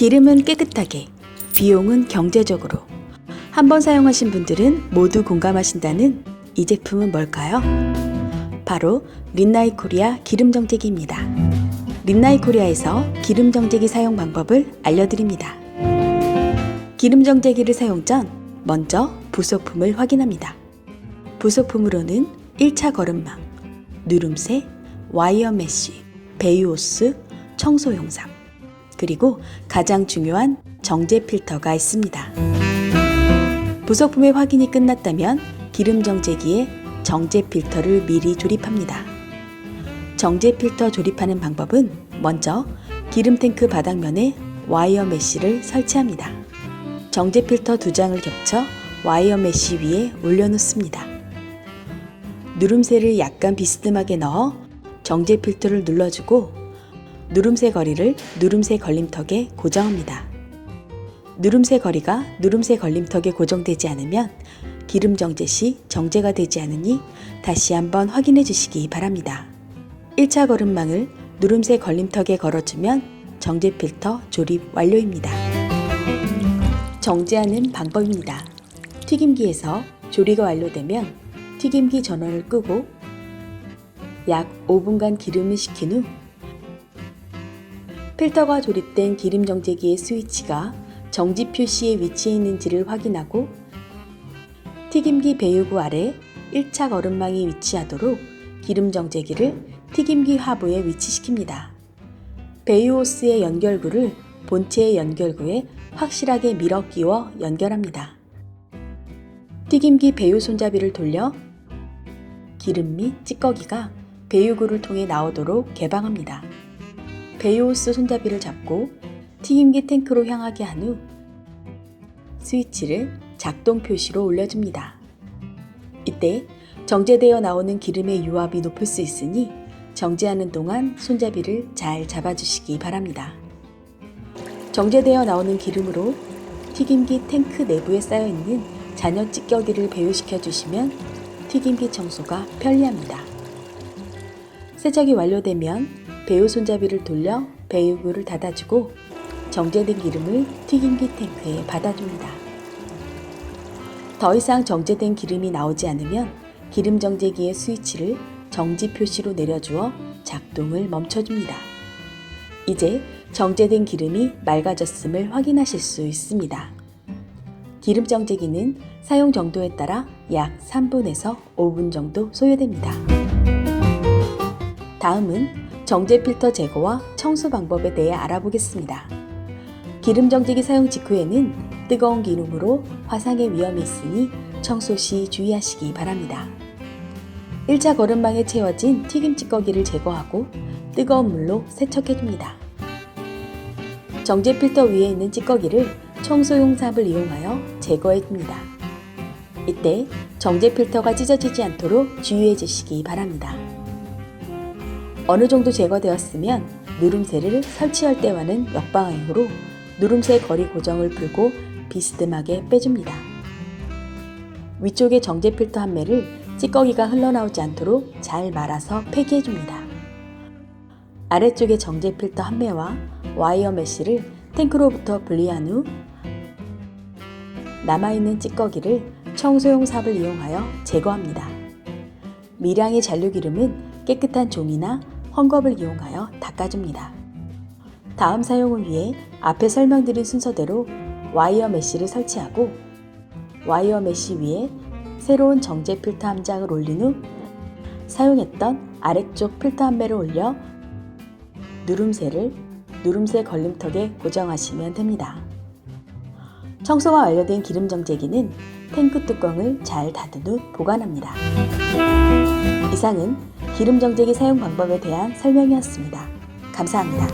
기름은 깨끗하게, 비용은 경제적으로. 한번 사용하신 분들은 모두 공감하신다는 이 제품은 뭘까요? 바로 린나이 코리아 기름 정제기입니다. 린나이 코리아에서 기름 정제기 사용 방법을 알려드립니다. 기름 정제기를 사용 전 먼저 부속품을 확인합니다. 부속품으로는 1차 거름망, 누름새, 와이어 메쉬, 베이오스, 청소 용삽, 그리고 가장 중요한 정제 필터가 있습니다. 부속품의 확인이 끝났다면 기름 정제기에 정제 필터를 미리 조립합니다. 정제 필터 조립하는 방법은 먼저 기름 탱크 바닥면에 와이어 메쉬를 설치합니다. 정제 필터 두 장을 겹쳐 와이어 메쉬 위에 올려놓습니다. 누름새를 약간 비스듬하게 넣어 정제 필터를 눌러주고 누름새 거리를 누름새 걸림턱에 고정합니다. 누름새 거리가 누름새 걸림턱에 고정되지 않으면 기름 정제 시 정제가 되지 않으니 다시 한번 확인해 주시기 바랍니다. 1차 거름망을 누름새 걸림턱에 걸어주면 정제 필터 조립 완료입니다. 정제하는 방법입니다. 튀김기에서 조리가 완료되면 튀김기 전원을 끄고 약 5분간 기름을 식힌 후 필터가 조립된 기름 정제기의 스위치가 정지 표시에 위치해 있는지를 확인하고 튀김기 배유구 아래 1차 거름망이 위치하도록 기름 정제기를 튀김기 하부에 위치시킵니다. 베이오스의 연결구를 본체의 연결구에 확실하게 밀어 끼워 연결합니다. 튀김기 배유 손잡이를 돌려 기름 및 찌꺼기가 배유구를 통해 나오도록 개방합니다. 베이오스 손잡이를 잡고 튀김기 탱크로 향하게 한 후 스위치를 작동 표시로 올려줍니다. 이때 정제되어 나오는 기름의 유압이 높을 수 있으니 정제하는 동안 손잡이를 잘 잡아주시기 바랍니다. 정제되어 나오는 기름으로 튀김기 탱크 내부에 쌓여있는 잔여 찌꺼기를 배유시켜 주시면 튀김기 청소가 편리합니다. 세척이 완료되면 배유 손잡이를 돌려 배유구를 닫아주고 정제된 기름을 튀김기 탱크에 받아줍니다. 더 이상 정제된 기름이 나오지 않으면 기름 정제기의 스위치를 정지 표시로 내려주어 작동을 멈춰줍니다. 이제 정제된 기름이 맑아졌음을 확인하실 수 있습니다. 기름 정제기는 사용 정도에 따라 약 3분에서 5분 정도 소요됩니다. 다음은 정제 필터 제거와 청소 방법에 대해 알아보겠습니다. 기름 정제기 사용 직후에는 뜨거운 기름으로 화상의 위험이 있으니 청소 시 주의하시기 바랍니다. 1차 거름망에 채워진 튀김 찌꺼기를 제거하고 뜨거운 물로 세척해줍니다. 정제 필터 위에 있는 찌꺼기를 청소용 삽을 이용하여 제거해줍니다. 이때 정제 필터가 찢어지지 않도록 주의해 주시기 바랍니다. 어느 정도 제거되었으면 누름새를 설치할 때와는 역방향으로 누름새 거리 고정을 풀고 비스듬하게 빼줍니다. 위쪽의 정제 필터 한 매를 찌꺼기가 흘러나오지 않도록 잘 말아서 폐기해줍니다. 아래쪽의 정제 필터 한 매와 와이어 메쉬를 탱크로부터 분리한 후 남아있는 찌꺼기를 청소용 삽을 이용하여 제거합니다. 미량의 잔류기름은 깨끗한 종이나 헝겊을 이용하여 닦아줍니다. 다음 사용을 위해 앞에 설명드린 순서대로 와이어 메쉬를 설치하고 와이어 메쉬 위에 새로운 정제 필터 한 장을 올린 후 사용했던 아래쪽 필터 한 매를 올려 누름새를 누름새 걸림턱에 고정하시면 됩니다. 청소가 완료된 기름 정제기는 탱크 뚜껑을 잘 닫은 후 보관합니다. 이상은 기름 정제기 사용 방법에 대한 설명이었습니다. 감사합니다.